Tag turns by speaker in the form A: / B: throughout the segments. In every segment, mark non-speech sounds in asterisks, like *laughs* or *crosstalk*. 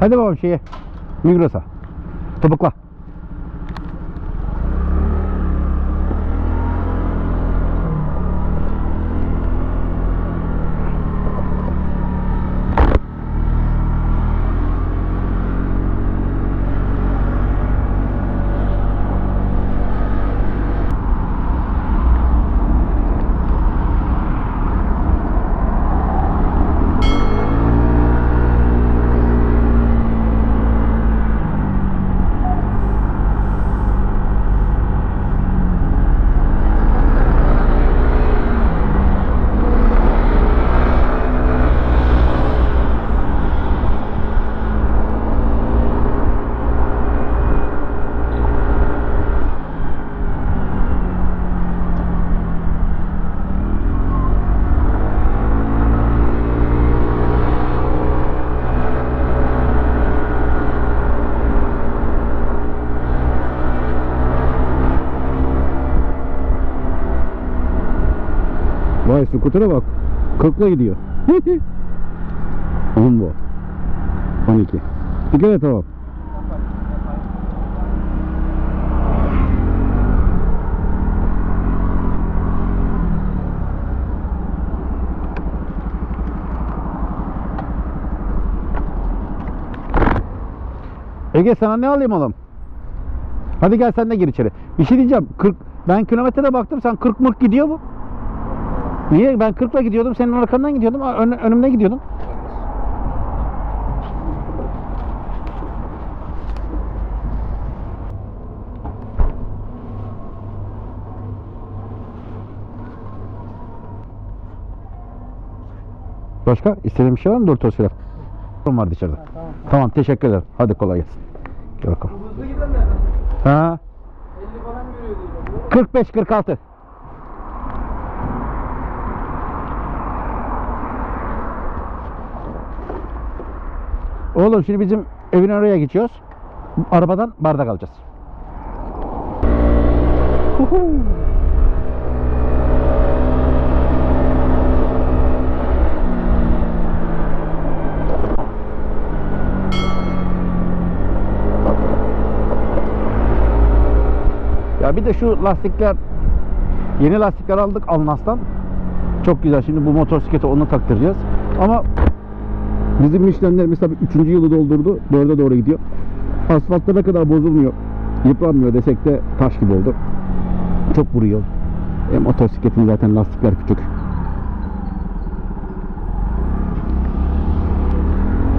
A: Hadi babam şeye. Migros'a. Topukla. Vay skutura bak. 40'la gidiyor. *laughs* Bu. 12. Dikkat et tamam. Ege sana ne alayım oğlum? Hadi gel sen de gir içeri. Bir şey diyeceğim. 40 ben kilometrede baktım sen 40 mırk gidiyor bu. Niye? Ben 40'la gidiyordum. Senin arkandan gidiyordum. Ön, önümde gidiyordum. Başka? İstediğin bir şey var mı? Dur Tosfilak. Sorun vardı içeride.
B: Ha, tamam.
A: tamam teşekkür ederim. Hadi kolay gelsin. Gel bakalım.
B: Hızlı giden nereden?
A: Ha?
B: 50 falan görüyor
A: 45-46. Oğlum şimdi bizim evin oraya geçiyoruz. Arabadan bardak alacağız. Ya bir de şu lastikler yeni lastikler aldık Alnas'tan. Çok güzel. Şimdi bu motosiklete onu taktıracağız. Ama bizim Michelin'ler mesela 3. yılı doldurdu. 4'e doğru gidiyor. Asfaltta ne kadar bozulmuyor. Yıpranmıyor desek de taş gibi oldu. Çok vuruyor. E, motosikletin zaten lastikler küçük.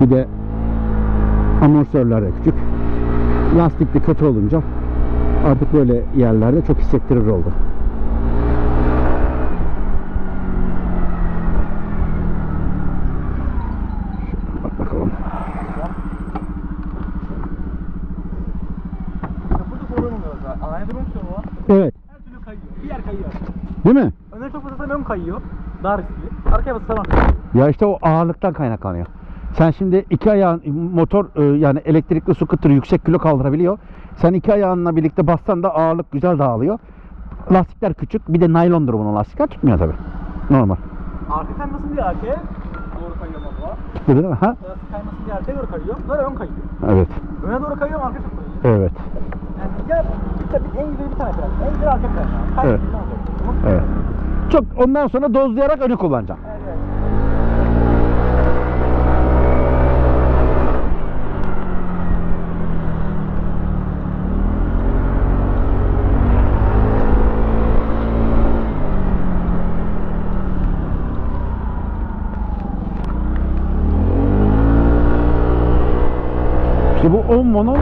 A: Bir de amortisörler de küçük. Lastik de kötü olunca artık böyle yerlerde çok hissettirir oldu. Şöyle bak bakalım.
B: Kapıda problem oluyor zaten. Anaya durmak istiyorum ama.
A: Evet.
B: Her türlü kayıyor. Bir yer kayıyor.
A: Değil mi?
B: Öne çok basarsan ön kayıyor. Daha riskli. Arkaya basarsan arka kayıyor.
A: Ya işte o ağırlıktan kaynaklanıyor. Sen şimdi iki ayağın motor e, yani elektrikli scooter yüksek kilo kaldırabiliyor. Sen iki ayağınla birlikte bassan da ağırlık güzel dağılıyor. Lastikler küçük. Bir de naylondur bunun lastikler tutmuyor tabi. Normal.
B: Arka kaymasın diye arkaya doğru kayıyor motor.
A: Değil mi? Ha?
B: Lastik kaymasın diye arkaya doğru kayıyor. Sonra ön kayıyor.
A: Evet.
B: Öne doğru kayıyor arka çok kayıyor.
A: Evet.
B: Yani ya tabii en güzeli bir tane fren. En güzeli arka fren.
A: Evet.
B: ne olacak? Ama-
A: Evet. Çok ondan sonra dozlayarak önü kullanacağım.
B: Evet, evet.
A: İşte bu Ommo'nun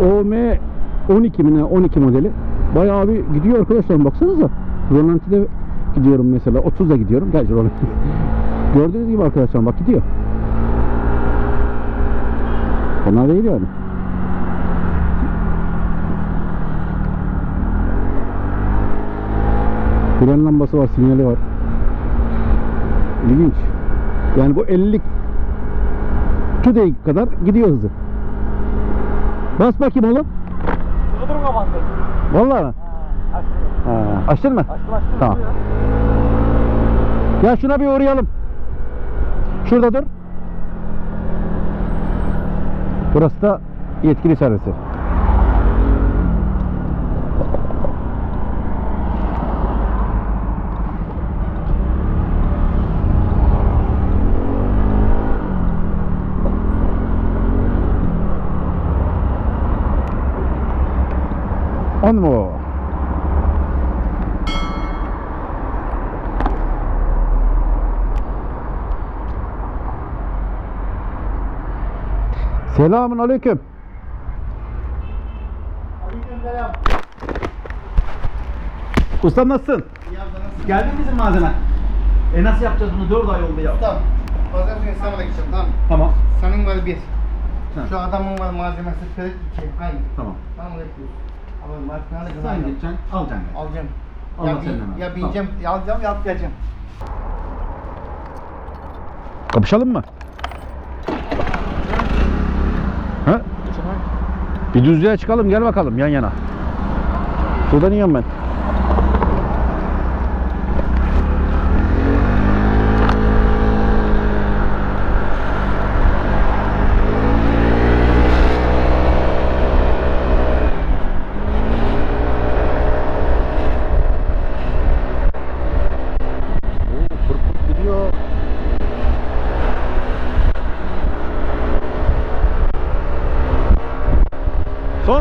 A: OM 12 mi ne 12 modeli. Bayağı bir gidiyor arkadaşlar baksanıza. Rolanti'de gidiyorum mesela 30'da gidiyorum. Gerçi Rolanti. *laughs* Gördüğünüz gibi arkadaşlar bak gidiyor. Fena değil yani. Fren lambası var, sinyali var. İlginç. Yani bu 50 Today kadar gidiyor hızı. Bas bakayım oğlum.
B: Burada durma bandı.
A: Vallahi mi?
B: Ha.
A: Ha, açtın mı?
B: Açtım açtım.
A: Tamam. Ya şuna bir uğrayalım. Şurada dur. Burası da yetkili servisi. On mu? Selamun aleyküm. Ustam nasılsın? Geldi mi bizim malzeme? E nasıl yapacağız bunu? 4 ay oldu ya.
C: Tamam. Pazar günü sana da geçeceğim tamam.
A: Tamam.
C: Senin var bir.
A: Ha.
C: Şu adamın var malzemesi kırık iki. Aynı.
A: Tamam.
C: Tamam bekliyoruz. Ama malzemeleri de
A: Sen gideceksin, alacaksın.
C: Alacağım.
A: Allah
C: ya,
A: senden
C: bin,
A: razı
C: ya bineceğim, ya alacağım ya atlayacağım.
A: Kapışalım mı? Ha? Bir düzlüğe çıkalım gel bakalım yan yana. Şuradan iniyorum ben.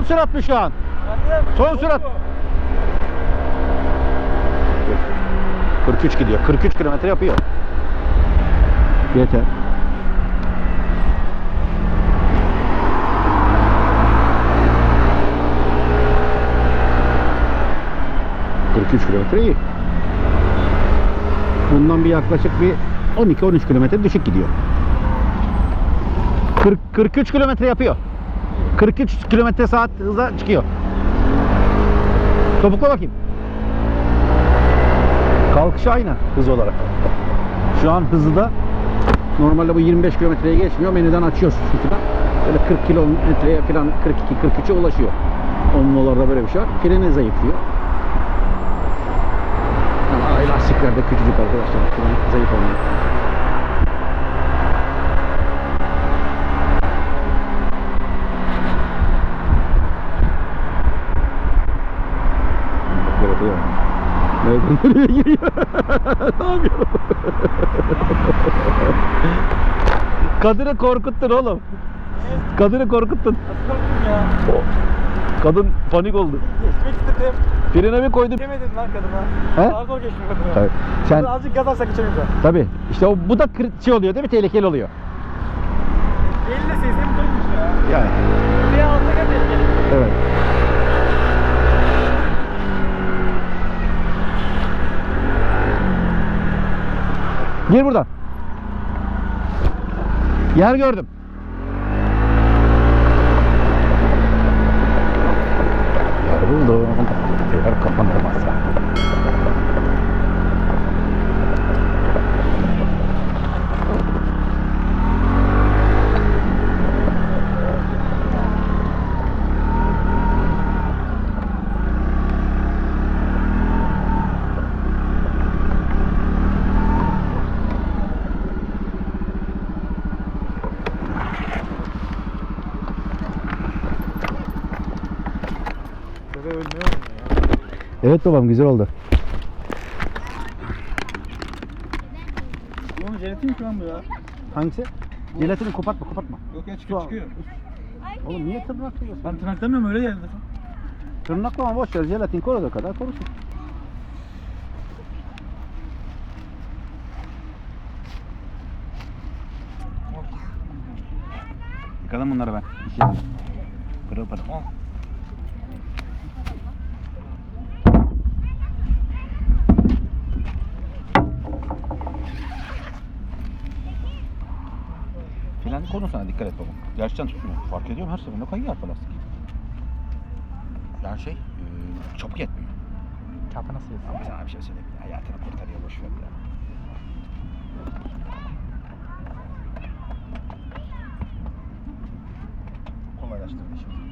A: Son sürat mı şu an? Son sürat. 43 gidiyor. 43 kilometre yapıyor. Yeter. ...43 kilometre iyi. Bundan bir yaklaşık bir 12-13 kilometre düşük gidiyor. 40, 43 kilometre yapıyor. 43 kilometre saat hıza çıkıyor. Topukla bakayım. Kalkışı aynı hız olarak. Şu an hızı da normalde bu 25 kilometreye geçmiyor. Menüden açıyoruz şuradan. Böyle 40 kilometreye falan 42 43'e ulaşıyor. Onlularda böyle bir şey var. Freni zayıflıyor. Ama lastikler de küçücük arkadaşlar. Fren zayıf olmuyor. Evet, evet. Nereden nereye giriyor? ne yapıyor? Kadını korkuttun oğlum. Kadını korkuttun.
B: Nasıl korktun ya?
A: O, kadın panik oldu.
B: Geçmek istedim.
A: Frene bir koydum.
B: Geçemedin lan kadına.
A: He?
B: Daha zor geçtim kadına.
A: Tabii. Sen
B: Sen... Azıcık gaz alsak geçemeyeceğim.
A: tabii. İşte o, bu da şey oluyor değil mi? Tehlikeli oluyor.
B: 50 de sesle motormuş ya.
A: Yani.
B: Bir altta tehlikeli.
A: Evet. Gir buradan. Yer gördüm. Yer buldum. Yer kapanamazsa.
B: Bebe ölmüyor mu ya?
A: Evet babam güzel oldu.
B: Oğlum jelatin mi şu an bu ya?
A: Hangisi? Jelatini kopartma kopartma.
B: Yok ya çıkıyor çıkıyor.
A: Oğlum niye tırnaklıyorsun?
B: Ben tırnaklamıyorum öyle geldi.
A: Tırnaklama boş ver. Jelatin koruduğu kadar korusun. Yıkadım bunları ben. İş yerinde. Pırıl pırıl. sordum sana dikkat et baba. Gerçekten tutmuyor. Fark ediyorum her seferinde kayıyor arka lastik. Yani şey, e, çabuk yetmiyor.
B: Çapı nasıl yazıyor?
A: Ama sana bir şey söyleyeyim. mi? Hayatını kurtarıyor boş ver ya. Kolaylaştırdı şimdi.